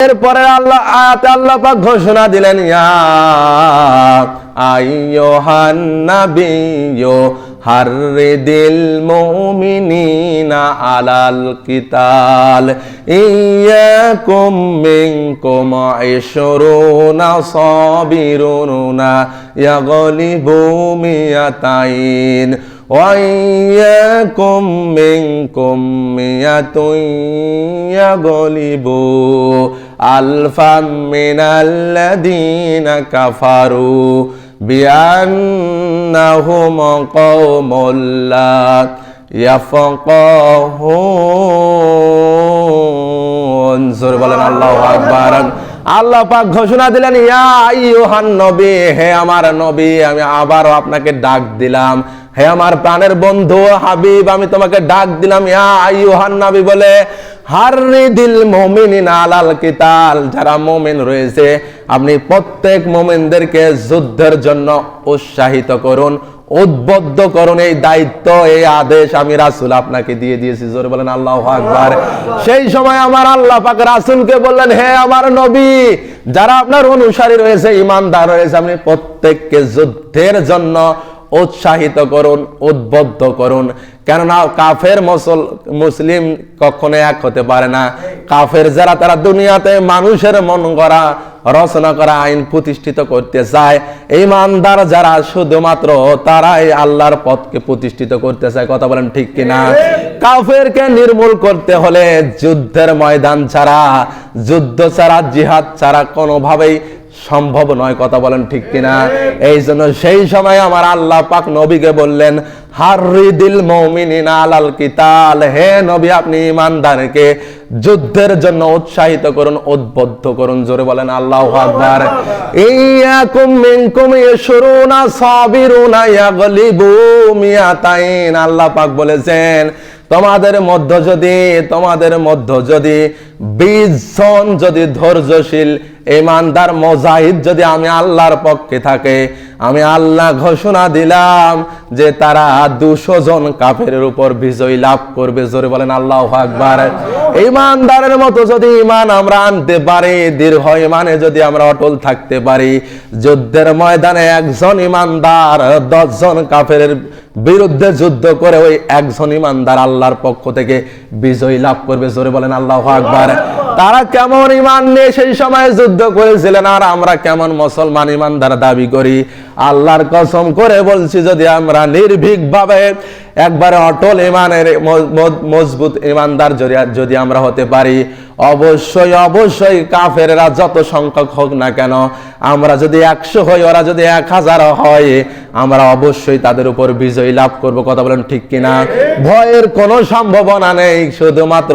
এরপরে আল্লাহ আয়াতে আল্লাহ পাক ঘোষণা দিলেন ইয়া আইয়ুহান নাবিয়্যু হাররিদিল মুমিনিনা আলাল কিতাল ইয়াকুম মিনকুম ইশরুনা সাবিরুনা ইয়াগলিবু মিয়াতাইন وإياكم منكم مئة يغلبوا আলফাম মিনাল্লাদিনা কাফারু বিআন্নাহুম কওমুল্লা ইয়াফকাহুন। জোরে বলেন, আল্লাহু আকবার। আল্লাহ পাক ঘোষণা দিলেন, ইয়া আইয়ুহান নবী, হে আমার নবী, আমি আবারও আপনাকে ডাক দিলাম। হে আমার প্রাণের বন্ধু হাবিব, আমি তোমাকে ডাক দিলাম নবী বলে হারিদিল আলাল কিতাল, যারা রয়েছে, আপনি প্রত্যেক যুদ্ধের জন্য উৎসাহিত করুন, উদ্বুদ্ধ করুন এই দায়িত্ব, এই আদেশ আমি রাসূল আপনাকে দিয়ে দিয়েছি, জোরে বলেন আল্লাহু আকবার। সেই সময় আমার আল্লাহ পাক রাসূলকে বললেন, হে আমার নবী, যারা আপনার অনুসারী রয়েছে, ইমানদার রয়েছে, আপনি প্রত্যেককে যুদ্ধের জন্য উৎসাহিত করুন, উদ্বুদ্ধ করুন। কেননা কাফের মুসল মুসলিম কখনো এক হতে পারে না। কাফের যারা, তারা দুনিয়াতে মানুষের মন করা রচনা করা, আইন প্রতিষ্ঠিত করতে চায়। ইমানদার যারা শুধুমাত্র তারাই আল্লাহর পথকে প্রতিষ্ঠিত করতে চায়। কথা বলেন ঠিক কিনা? কাফেরকে নির্মূল করতে হলে যুদ্ধের ময়দান ছাড়া, যুদ্ধ ছাড়া, জিহাদ ছাড়া কোনোভাবেই সম্ভব নয় কথা বলেন ঠিক কিনা? এই জন্য সেই সময় আমার আল্লাহ পাক নবীকে বললেন হারিদিল মৌমিনিন আলাল কিতাল। হে নবী, আপনি ইমানদারকে যুদ্ধের জন্য উৎসাহিত করুন, উদ্বুদ্ধ করুন, জোরে বলেন, আল্লাহ আকবার। ইয়াকুম মিনকুম ইয়াশরুনা সাবিরুনা ইয়াগলিবু মিয়াতাইন। আল্লাহ পাক বলেছেন, তোমাদের মধ্য যদি, তোমাদের মধ্য যদি বিশ জন যদি ধৈর্যশীল ইমানদার মজাহিদ যদি আমি আল্লাহর পক্ষে থাকে আমি আল্লাহ ঘোষণা দিলাম যে তারা দুশো জন কাফের উপর বিজয় লাভ করবে। জোরে বলেন আল্লাহ আকবার। ইমানদারের মতো যদি ইমান আমরা আনতে পারি, দীর্ঘ ইমানে যদি আমরা অটল থাকতে পারি, যুদ্ধের ময়দানে একজন ইমানদার দশজন কাফের বিরুদ্ধে যুদ্ধ করে ওই একজন ইমানদার আল্লাহর পক্ষ থেকে বিজয় লাভ করবে। জোরে বলেন আল্লাহ আকবার। তারা কেমন ইমান নিয়ে সেই সময় যুদ্ধ করেছিলেন, আর আমরা কেমন মুসলমান ইমানদার দাবি করি? আল্লাহর কসম করে বলছি, যদি আমরা নির্ভীক ভাবে একবারে অটল ইমানের মজবুত ইমানদার যদি আমরা হতে পারি, অবশ্যই অবশ্যই কাফেরেরা যত সংখ্যক হোক না কেন, আমরা যদি একশো হই, ওরা যদি এক হাজার হয়, আমরা অবশ্যই তাদের উপর বিজয় লাভ করব। কথা বলেন ঠিক কিনা? ভয়ের কোনো সম্ভাবনা নেই, শুধুমাত্র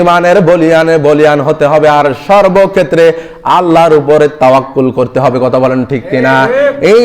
ইমানের বলিয়ানে বলিয়ান হতে হবে, আর সর্বক্ষেত্রে আল্লাহর উপরে তাওয়াক্কুল করতে হবে। কথা বলেন ঠিক কিনা? এই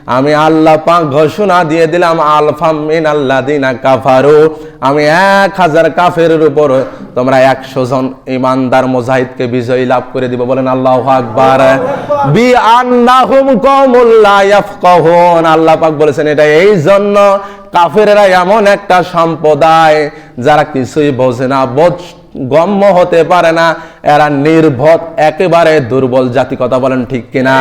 আমি আল্লাহ পাক ঘোষণা দিয়ে দিলাম আলফা মিনাল্লাযীনা কাফারু। আমি এক হাজার কাফের উপর তোমরা একশো জন ইমানদার মুজাহিদকে বিজয়ী লাভ করে দিব। বলেন আল্লাহু আকবার। বি আন্নাহুম কওমুল লা ইয়াফকাহুন। আল্লাহ পাক বলেছেন, এটা এই জন্য কাফেরেরা এমন একটা সম্প্রদায় যারা কিছুই বোঝে না বোধ গম্য হতে পারে না। এরা নির্ভত একেবারে দুর্বল জাতি কথা বলেন ঠিক কিনা?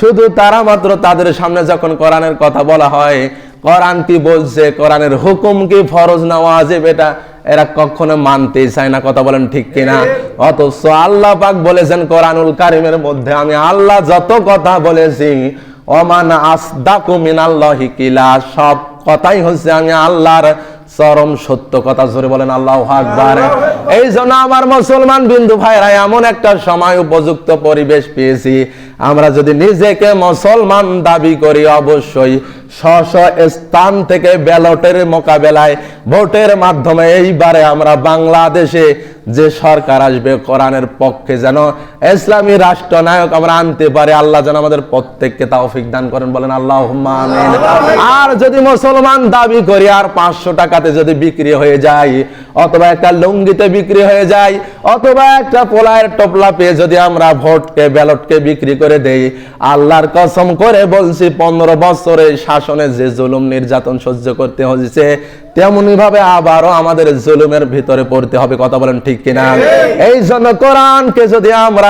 শুধু তারা মাত্র তাদের সামনে যখন কোরআনের কথা বলা হয় কোরআন কি বলছে কোরআনের হুকুম কি ফরজ না ওয়াজিব এটা এরা কখনো মানতে চায় না কথা বলেন ঠিক কিনা? অথচ আল্লাহ পাক বলেছেন কোরআনুল কারিমের মধ্যে আমি আল্লাহ যত কথা বলেছি অমান আসদাকু মিনাল্লাহি কিলা সব কথাই হচ্ছে আমি আল্লাহর চরম সত্য কথা জোরে বলেন আল্লাহ আকবার। এই জন্য আমার মুসলমান বিন্দু ভাইরা এমন একটা সময় উপযুক্ত পরিবেশ পেয়েছি। আমরা যদি নিজেকে মুসলমান দাবি করি অবশ্যই স্ব স্থান থেকে ব্যালটের মোকাবেলায় ভোটের মাধ্যমে এইবারে আমরা বাংলাদেশে যে সরকার আসবে কোরআনের পক্ষে যেন ইসলামী রাষ্ট্রনায়ক আমরা আনতে পারি আল্লাহ যেন আমাদের প্রত্যেককে তৌফিক দান করেন বলেন আল্লাহ আর যদি মুসলমান দাবি করি আর পাঁচশো টাকাতে যদি বিক্রি হয়ে যায় অথবা একটা লুঙ্গিতে বিক্রি হয়ে যায় অথবা একটা পোলায়ের টপলা পেয়ে যদি আমরা ভোটকে ব্যালটকে বিক্রি করে দেই আল্লাহর কসম করে বলছি পনেরো বছরের শাসনে যে জুলুম নির্যাতন সহ্য করতে হয়েছে তেমনি ভাবে আবারও আমাদের জুলুমের ভিতরে পড়তে হবে কথা বলেন ঠিক কিনা? এই জন্য কোরআনকে যদি আমরা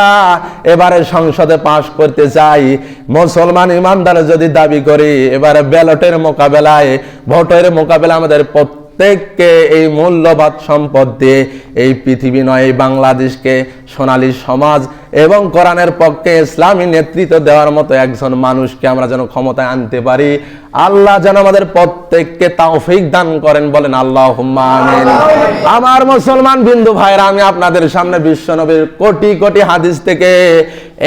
এবারে সংসদে পাশ করতে চাই। মুসলমান ইমানদার যদি দাবি করি, এবারে ব্যালটের মোকাবেলায়, ভোটের মোকাবেলা আমাদের প্রত্যেককে এই মূল্যবাদ সম্পদ দিয়ে এই পৃথিবী নয়, এই বাংলাদেশকে সোনালী সমাজ এবং কোরআনের পক্ষে ইসলামী নেতৃত্ব দেওয়ার মতো একজন মানুষকে আমরা যেন ক্ষমতায় আনতে পারি। আল্লাহ যেন আমাদের প্রত্যেককে তাওফিক দান করেন, বলেন আল্লাহ আমিন। আমার মুসলমান বিন্দু ভাইরা, আমি আপনাদের সামনে বিশ্ব নবীর কোটি কোটি হাদিস থেকে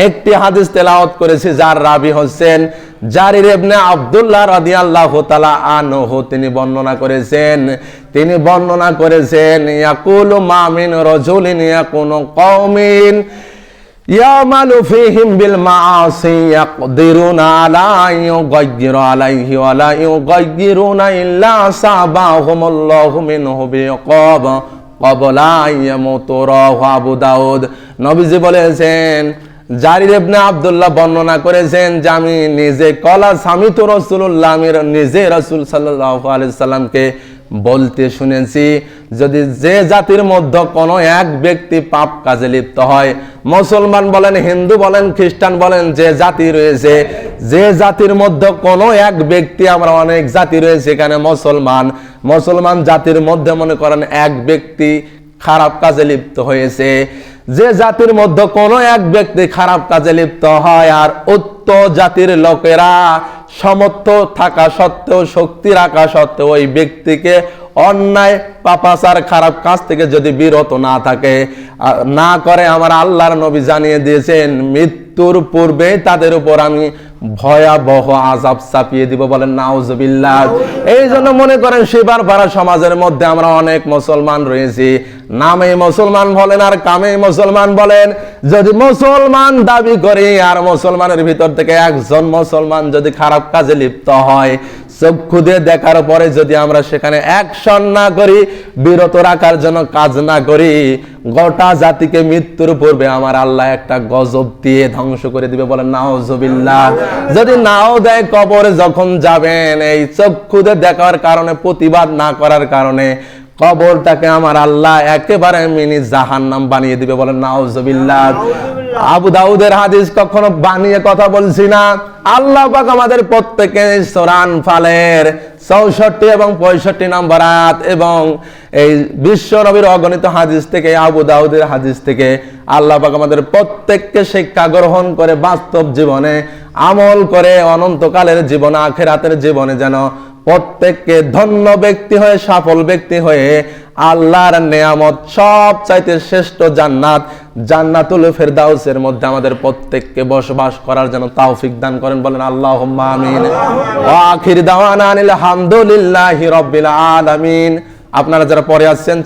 একটি হাদিস তেলাওয়াত করেছি, যার রাবি হোসেন জারির এবনে আবদুল্লাহ রাদি আল্লাহ তালা আনহু, তিনি বর্ণনা করেছেন, তিনি বর্ণনা করেছেন, ইয়াকুল মামিন রজুলিন কোনো কওমিন ইয়ামালু ফিহিম বিল মাআসি ইয়াকদিরুনা আলা ইউগাইয়িরু আলাইহি ওয়া লা ইউগাইয়িরুনা ইল্লা সাবাহুমুল্লাহু মিনহু বিকাব ক্বাবলা ইয়ামুতু রাহু আবু দাউদ। নবীজি বলেছেন জারির ইবনে আব্দুল্লাহ বর্ণনা করেছেন যে আমি নিজে কলা স্বামী তো রসুল্লাহ আমি নিজে রসুল সাল্লাহ আলাইসাল্লামকে বলতে শুনেছি। যদি যে জাতির মধ্যে কোনো এক ব্যক্তি পাপ কাজে লিপ্ত হয়, মুসলমান বলেন, হিন্দু বলেন, খ্রিস্টান বলেন, যে জাতি রয়েছে, যে জাতির মধ্যে কোনো এক ব্যক্তি, আমরা অনেক জাতি রয়েছে এখানে মুসলমান মুসলমান জাতির মধ্যে মনে করেন এক ব্যক্তি খারাপ কাজে লিপ্ত হয়েছে। যে জাতির মধ্যে কোনো এক ব্যক্তি খারাপ কাজে লিপ্ত হয় আর উত্ত জাতির লোকেরা সমর্থ থাকা সত্ত্বেও, শক্তি রাখা সত্ত্বেও ওই ব্যক্তিকে অন্যায় পাপাচার খারাপ কাজ থেকে যদি বিরত না থাকে না করে আমার আল্লাহর নবী জানিয়ে দিয়েছেন মৃত্যুর পূর্বে তাদের উপর আমি ভয়াবহ আজাব চাপিয়ে দিব বলেন নাউজুবিল্লাহ। এই জন্য মনে করেন সেবার পাড়া সমাজের মধ্যে আমরা অনেক মুসলমান রয়েছি। নামে মুসলমান বলেন আর কামে মুসলমান বলেন। যদি মুসলমান দাবি করি আর মুসলমানের ভিতর থেকে একজন মুসলমান যদি খারাপ কাজে লিপ্ত হয় চক্ষু দিয়ে দেখার পরে যদি আমরা সেখানে অ্যাকশন না করি, বিরত রাখার জন্য কাজ না করি, গোটা জাতিকে মৃত্যুর পূর্বে আমার আল্লাহ একটা গজব দিয়ে ধ্বংস করে দিবে বলেন নাওজবিল্লাহ যদি নাও দেয় কবরে যখন যাবেন, এই চক্ষুদের দেখার কারণে, প্রতিবাদ না করার কারণে, কবরটাকে আমার আল্লাহ একেবারে মিনি জাহান্নাম বানিয়ে দিবে বলেন, নাউজুবিল্লাহ। আবু দাউদের হাদিস কখনো বানিয়ে কথা বলছি না। আল্লাহ পাক আমাদের প্রত্যেকে সোরান ফালের চৌষট্টি এবং পঁয়ষট্টি নম্বর আয়াত এবং এই বিশ্ব নবীর অগণিত হাদিস থেকে, আবু দাউদের হাদিস থেকে আল্লাহ পাক আমাদের প্রত্যেককে শিক্ষা গ্রহণ করে বাস্তব জীবনে আমল করে অনন্তকালের জীবনে, আখেরাতের জীবনে যেন প্রত্যেককে ধন্য ব্যক্তি হয়ে সফল ব্যক্তি হয়ে আল্লাহর নেয়ামত সব চাইতে শ্রেষ্ঠ জান্নাত জান্নাতুল ফেরদাউসের মধ্যে আমাদের প্রত্যেককে বসবাস করার জন্য তাওফিক দান করেন। বলেন আল্লাহ আমিন। আখির দাওয়ানা আনিল হামদুলিল্লাহি রাব্বিল আলামিন। আপনারা যারা পরে আসছেন